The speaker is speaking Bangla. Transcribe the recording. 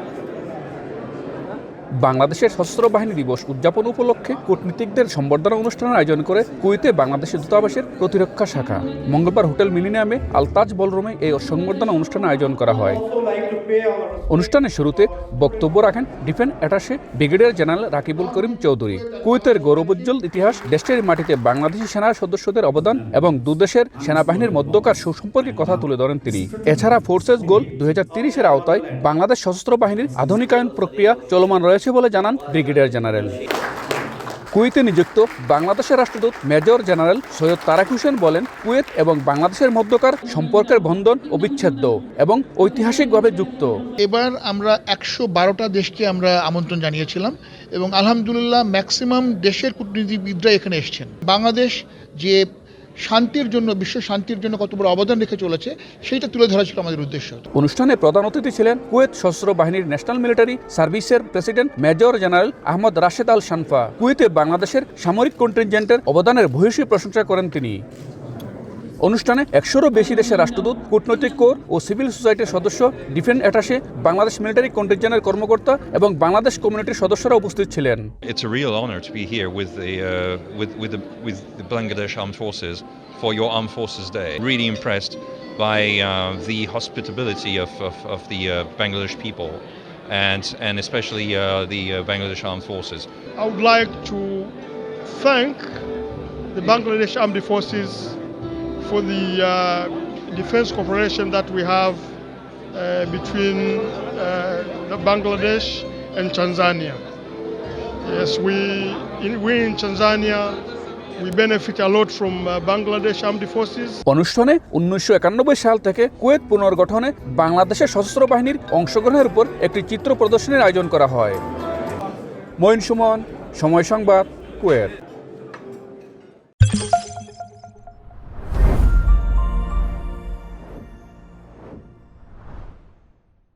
laterales. বাংলাদেশের সশস্ত্র বাহিনী দিবস উদযাপন উপলক্ষে কূটনীতিকদের সম্বর্ধনা অনুষ্ঠানের আয়োজন করে কুয়েতে বাংলাদেশের দূতাবাসের প্রতিরক্ষা শাখা। মঙ্গলবার হোটেল মিলিনিয়ামে আলতাজ বলরুমে এই সম্বর্ধনা অনুষ্ঠানের আয়োজন করা হয়। অনুষ্ঠানের শুরুতে বক্তব্য রাখেন defence attache brigadier general Rakibul Karim Chowdhury. কুয়েতের গৌরবোজ্জ্বল ইতিহাস দেশের মাটিতে বাংলাদেশি সেনা সদস্যদের অবদান এবং দুদেশের সেনাবাহিনীর মধ্যকার সুসম্পর্কের কথা তুলে ধরেন তিনি। এছাড়া ফোর্সেস গোল দুই হাজার আওতায় বাংলাদেশ সশস্ত্র বাহিনীর আধুনিকায়ন প্রক্রিয়া চলমান রয়েছে। বলে জানান ব্রিগেডিয়ার জেনারেল। কুয়েতে নিযুক্ত বাংলাদেশের রাষ্ট্রদূত মেজর জেনারেল সৈয়দ তারাক হোসেন বলেন, কুয়েত এবং বাংলাদেশের মধ্যকার সম্পর্কের বন্ধন অবিচ্ছেদ্য এবং ঐতিহাসিকভাবে যুক্ত। এবার আমরা একশো বারোটা দেশকে আমরা আমন্ত্রণ জানিয়েছিলাম এবং আলহামদুলিল্লাহ ম্যাক্সিমাম দেশের কূটনীতিবিদরা এখানে এসছেন। বাংলাদেশ যে শান্তির জন্য, বিশ্ব শান্তির জন্য কত বড় অবদান রেখে চলেছে, সেইটা তুলে ধরা ছিল আমাদের উদ্দেশ্য। অনুষ্ঠানে প্রধান অতিথি ছিলেন কুয়েত সশস্ত্র বাহিনীর ন্যাশনাল মিলিটারি সার্ভিসের president major general Ahmad Rashed Al Sanfa কুয়েতে বাংলাদেশের সামরিক কন্টিনজেন্টের অবদানের ভূয়সী প্রশংসা করেন তিনি। অনুষ্ঠানে একশোরও বেশি দেশের রাষ্ট্রদূত কূটনৈতিক কোর ও সিভিল সোসাইটির সদস্য ডিফেন্স অ্যাটাশে বাংলাদেশ মিলিটারি কন্টিনজেন্টের কর্মকর্তা এবং বাংলাদেশ কমিউনিটির সদস্যরা উপস্থিত ছিলেন It's a real honor to be here with the, uh, with, with, the, with the Bangladesh Armed Forces for your Armed Forces Day. Really impressed by uh, the hospitality of, of, of the uh, Bangladesh people and, and especially uh, the uh, Bangladesh Armed Forces. I would like to thank the Bangladesh Armed Forces for the uh, defense cooperation that we have uh, between uh, Bangladesh and Tanzania. Yes, we in, we in Tanzania we benefit a lot from uh, Bangladesh Armed Forces. অনুষ্ঠানে উনিশশো একানব্বই সাল থেকে কুয়েত পুনর্গঠনে বাংলাদেশের সশস্ত্র বাহিনীর অংশগ্রহণের উপর একটি চিত্র প্রদর্শনীর আয়োজন করা হয় মঈন সুমন সময় সংবাদ কুয়েত